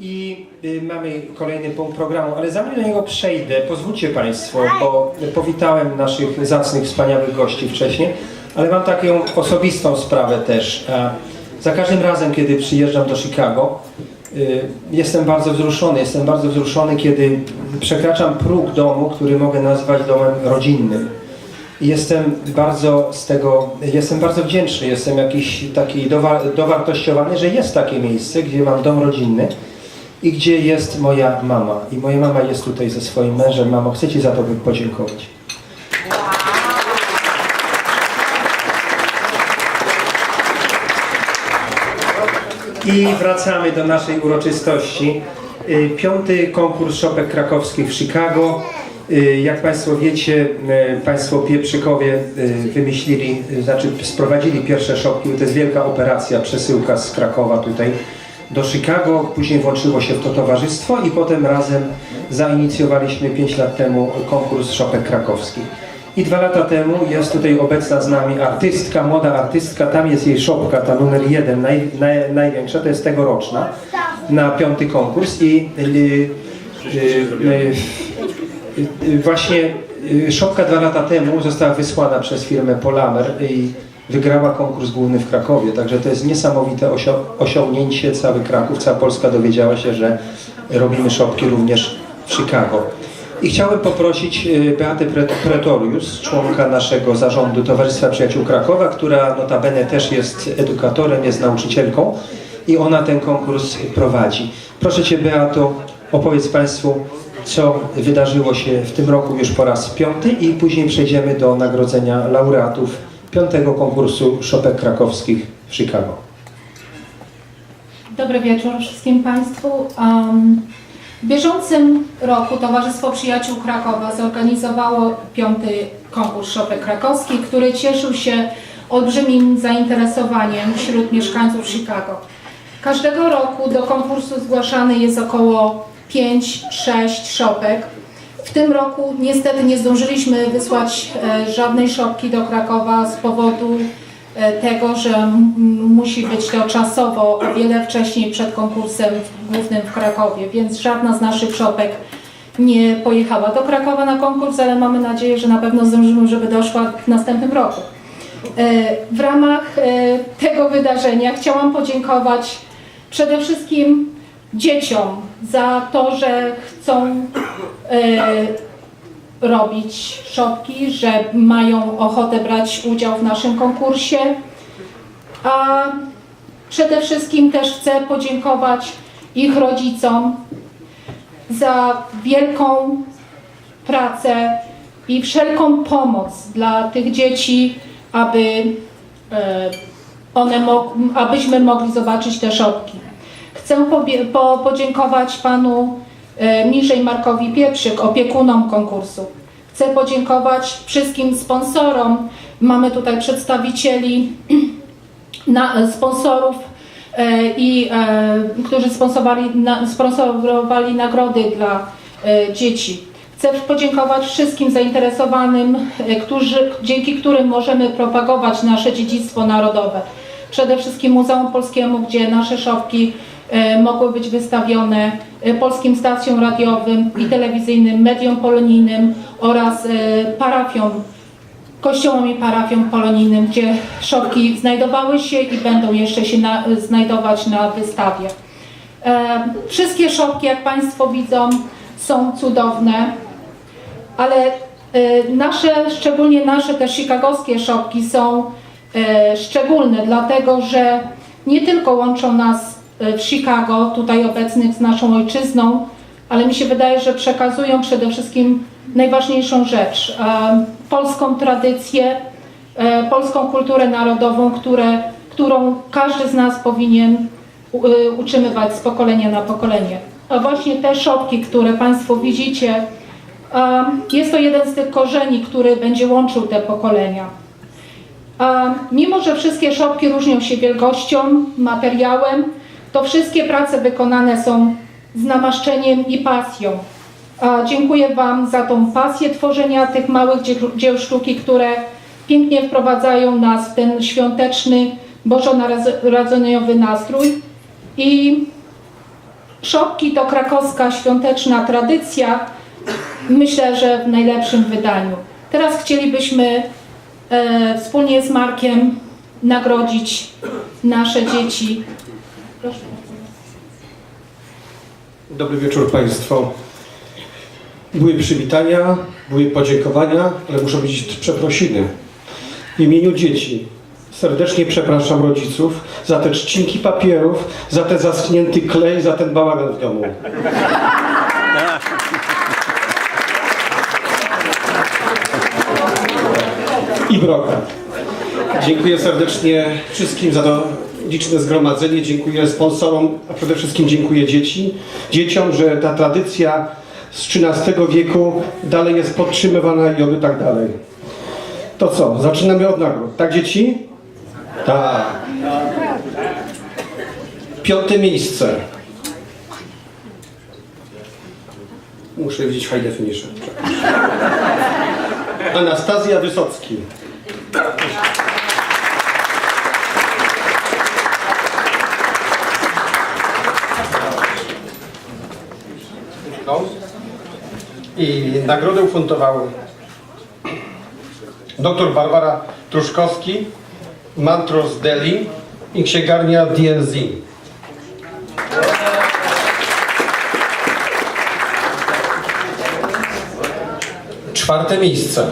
I y, mamy kolejny punkt programu, ale zanim do niego przejdę, pozwólcie Państwo, bo powitałem naszych zacnych, wspaniałych gości wcześniej, ale mam taką osobistą sprawę też. Za każdym razem, kiedy przyjeżdżam do Chicago, y, jestem bardzo wzruszony. Jestem bardzo wzruszony, kiedy przekraczam próg domu, który mogę nazwać domem rodzinnym. Jestem bardzo z tego, jestem bardzo wdzięczny, jestem jakiś taki dowa, dowartościowany, że jest takie miejsce, gdzie mam dom rodzinny i gdzie jest moja mama. I moja mama jest tutaj ze swoim mężem. Mamo, chcę Ci za to podziękować. I wracamy do naszej uroczystości. Y, Piąty konkurs szopek krakowskich w Chicago. Y, Jak Państwo wiecie, y, Państwo pieprzykowie y, wymyślili, znaczy sprowadzili pierwsze szopki. To jest wielka operacja, przesyłka z Krakowa tutaj do Chicago. Później włączyło się w to towarzystwo i potem razem zainicjowaliśmy 5 lat temu konkurs szopek krakowskich. I dwa lata temu jest tutaj obecna z nami artystka, młoda artystka, tam jest jej szopka, ta numer jeden, naj, naj, największa, to jest tegoroczna, na piąty konkurs i y, y, y, y, właśnie y, szopka dwa lata temu została wysłana przez firmę Polamer i wygrała konkurs główny w Krakowie, także to jest niesamowite osiągnięcie, cały Kraków, cała Polska dowiedziała się, że robimy szopki również w Chicago. I chciałem poprosić y, Beatę Pre- Pretorius, członka naszego zarządu Towarzystwa Przyjaciół Krakowa, która notabene też jest edukatorem, jest nauczycielką i ona ten konkurs prowadzi. Proszę Cię Beato, opowiedz Państwu, co wydarzyło się w tym roku już po raz piąty i później przejdziemy do nagrodzenia laureatów piątego konkursu szopek krakowskich w Chicago. Dobry wieczór wszystkim Państwu. W bieżącym roku Towarzystwo Przyjaciół Krakowa zorganizowało piąty konkurs szopek krakowskich, który cieszył się olbrzymim zainteresowaniem wśród mieszkańców Chicago. Każdego roku do konkursu zgłaszany jest około 5-6 szopek. W tym roku niestety nie zdążyliśmy wysłać e, żadnej szopki do Krakowa z powodu e, tego, że musi być to czasowo o wiele wcześniej przed konkursem głównym w Krakowie, więc żadna z naszych szopek nie pojechała do Krakowa na konkurs, ale mamy nadzieję, że na pewno zdążymy, żeby doszła w następnym roku. E, W ramach tego wydarzenia chciałam podziękować przede wszystkim dzieciom za to, że chcą e, robić szopki, że mają ochotę brać udział w naszym konkursie. A przede wszystkim też chcę podziękować ich rodzicom za wielką pracę i wszelką pomoc dla tych dzieci, aby e, one abyśmy mogli zobaczyć te szopki. Chcę po, podziękować panu e, Mirzej Markowi Pieprzyk, opiekunom konkursu. Chcę podziękować wszystkim sponsorom. Mamy tutaj przedstawicieli na, sponsorów, e, i, e, którzy sponsorowali, na, sponsorowali nagrody dla e, dzieci. Chcę podziękować wszystkim zainteresowanym, e, którzy, dzięki którym możemy propagować nasze dziedzictwo narodowe. Przede wszystkim Muzeum Polskiemu, gdzie nasze szopki e, mogły być wystawione, e, polskim stacjom radiowym i telewizyjnym, mediom polonijnym oraz e, parafiom kościołom i parafiom polonijnym, gdzie szopki znajdowały się i będą jeszcze się na, znajdować na wystawie. E, wszystkie szopki, jak Państwo widzą, są cudowne, ale e, nasze, szczególnie nasze te chicagowskie szopki są e, szczególne, dlatego że nie tylko łączą nas e, w Chicago, tutaj obecnych z naszą ojczyzną, ale mi się wydaje, że przekazują przede wszystkim najważniejszą rzecz, e, polską tradycję, e, polską kulturę narodową, które, którą każdy z nas powinien utrzymywać z pokolenia na pokolenie. A właśnie te szopki, które Państwo widzicie, e, jest to jeden z tych korzeni, który będzie łączył te pokolenia. Mimo, że wszystkie szopki różnią się wielkością, materiałem, to wszystkie prace wykonane są z namaszczeniem i pasją. A dziękuję Wam za tą pasję tworzenia tych małych dzieł, sztuki, które pięknie wprowadzają nas w ten świąteczny, bożonarodzeniowy nastrój. I Szopki to krakowska świąteczna tradycja. Myślę, że w najlepszym wydaniu. Teraz chcielibyśmy e, wspólnie z Markiem nagrodzić nasze dzieci. Proszę bardzo. Dobry wieczór Państwu. Były przywitania, były podziękowania, ale muszą być przeprosiny. W imieniu dzieci serdecznie przepraszam rodziców za te trzcinki papierów, za ten zaschnięty klej, za ten bałagan w domu. I brokat. Dziękuję serdecznie wszystkim za to liczne zgromadzenie. Dziękuję sponsorom, a przede wszystkim dziękuję dzieci, dzieciom, że ta tradycja z XIII wieku dalej jest podtrzymywana i oby tak dalej. To co? Zaczynamy od nagród. Tak, dzieci? Tak. Piąte miejsce. Muszę widzieć high definition. Anastazja Wysocki. I nagrodę ufundował dr Barbara Truszkowski, Mantros Deli i księgarnia DNZ. Czwarte miejsce.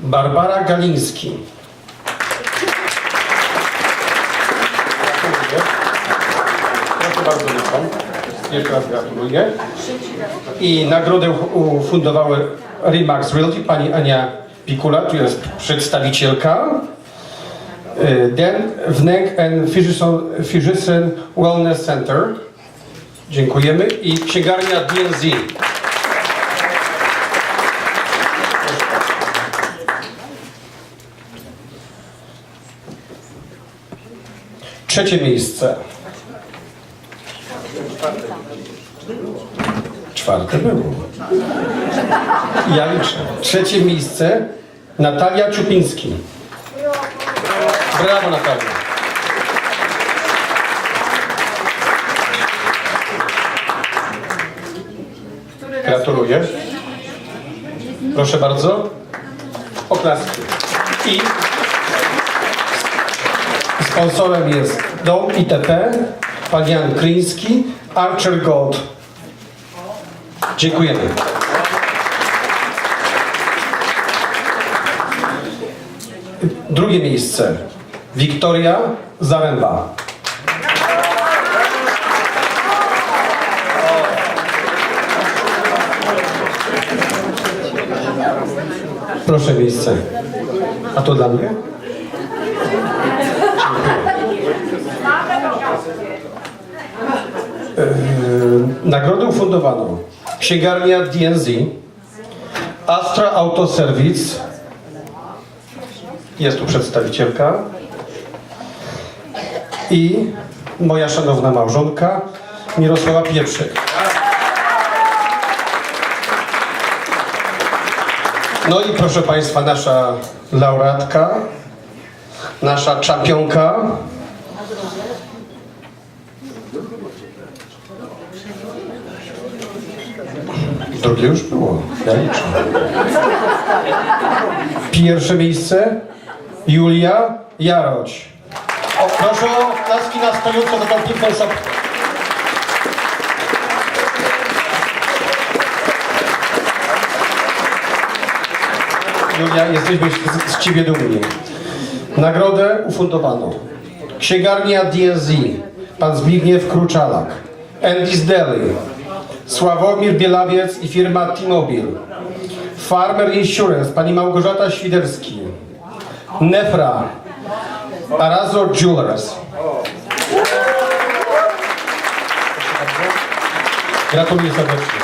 Barbara Galiński. Gratuluję. Proszę bardzo. Jeszcze raz gratuluję. I nagrodę ufundowały Remax Realty, pani Ania Pikula, tu jest przedstawicielka. Y, Den Wnek and Physician, Wellness Center. Dziękujemy. I księgarnia DNZ. Trzecie miejsce. Czwarte było. Ja liczę. Trzecie miejsce Natalia Czupiński. Brawo Natalia. Gratuluję. Proszę bardzo. Oklaski. I sponsorem jest Dom ITP, pan Jan Kryński, Archer Gold. Dziękujemy. Drugie miejsce. Wiktoria Zaręba. Proszę miejsce. A to dla mnie? Nagrodę ufundowano księgarnia DNZ, Astra Auto Service, jest tu przedstawicielka. I moja szanowna małżonka Mirosława Pieprzyk. No i proszę Państwa, nasza laureatka, nasza czempionka, Drugie już było. Ja liczę. Pierwsze miejsce Julia Jaroć. O, proszę o klaski na stojąco za tą piękną szopkę. Julia, jesteśmy z, z Ciebie dumni. Nagrodę ufundowano. Księgarnia DNZ, pan Zbigniew Kruczalak. Andy's Deli, Sławomir Bielawiec i firma T-Mobile. Farmer Insurance, pani Małgorzata Świderski. Nefra, Arazo Jewelers. Gratuluję serdecznie.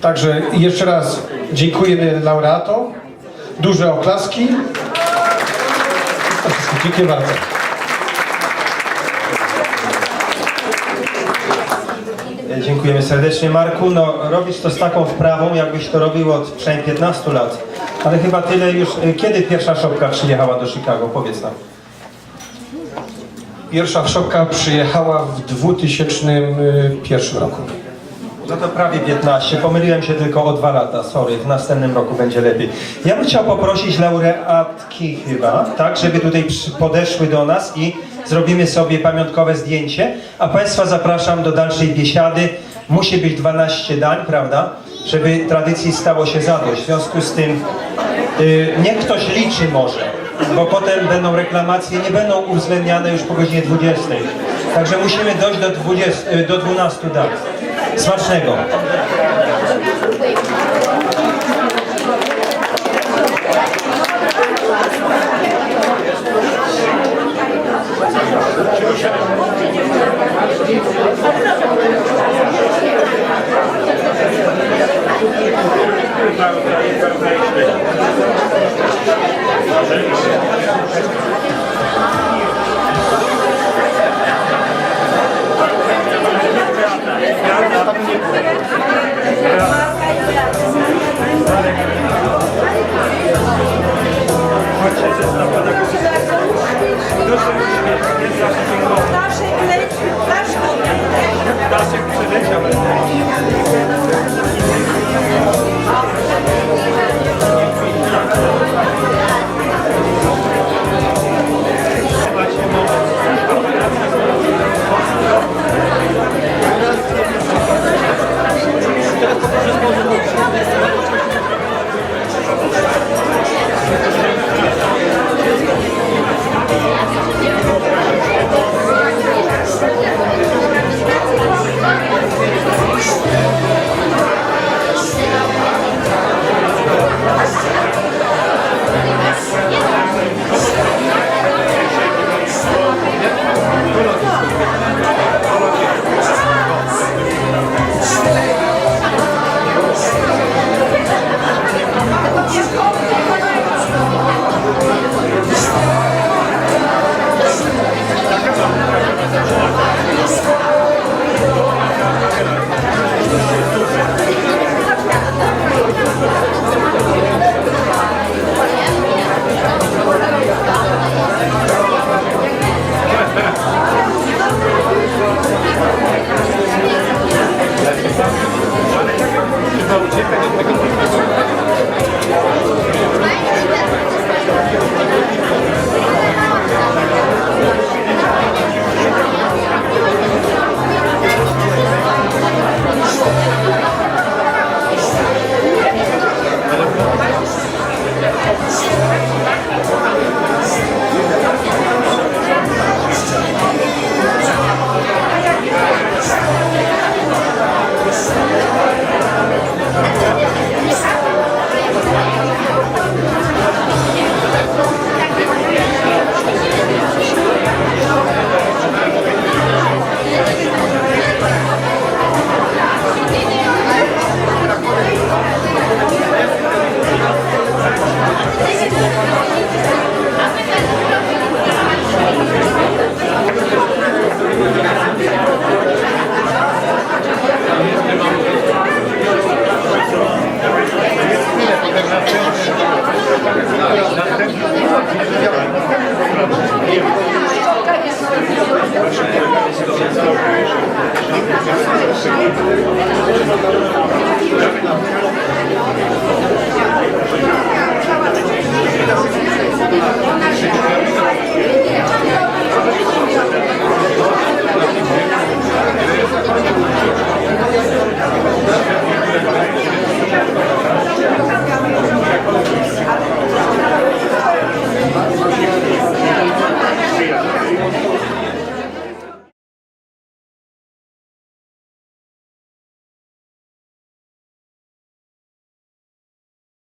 Także jeszcze raz dziękujemy laureatom. Duże oklaski. Dziękuję bardzo. Dziękujemy serdecznie Marku. No, robisz to z taką wprawą, jakbyś to robił od przynajmniej 15 lat. Ale chyba tyle już. Kiedy pierwsza szopka przyjechała do Chicago? Powiedz nam. Pierwsza szopka przyjechała w 2001 roku. No to prawie 15. Pomyliłem się tylko o dwa lata. Sorry, w następnym roku będzie lepiej. Ja bym chciał poprosić laureatki chyba, tak, żeby tutaj podeszły do nas i zrobimy sobie pamiątkowe zdjęcie. A Państwa zapraszam do dalszej biesiady. Musi być 12 dań, prawda? Żeby tradycji stało się zadość. W związku z tym y, niech ktoś liczy może, bo potem będą reklamacje, nie będą uwzględniane już po godzinie 20. Także musimy dojść do, 20, y, do 12 dań. Smacznego. Proszę, jest na pana. Proszę, jest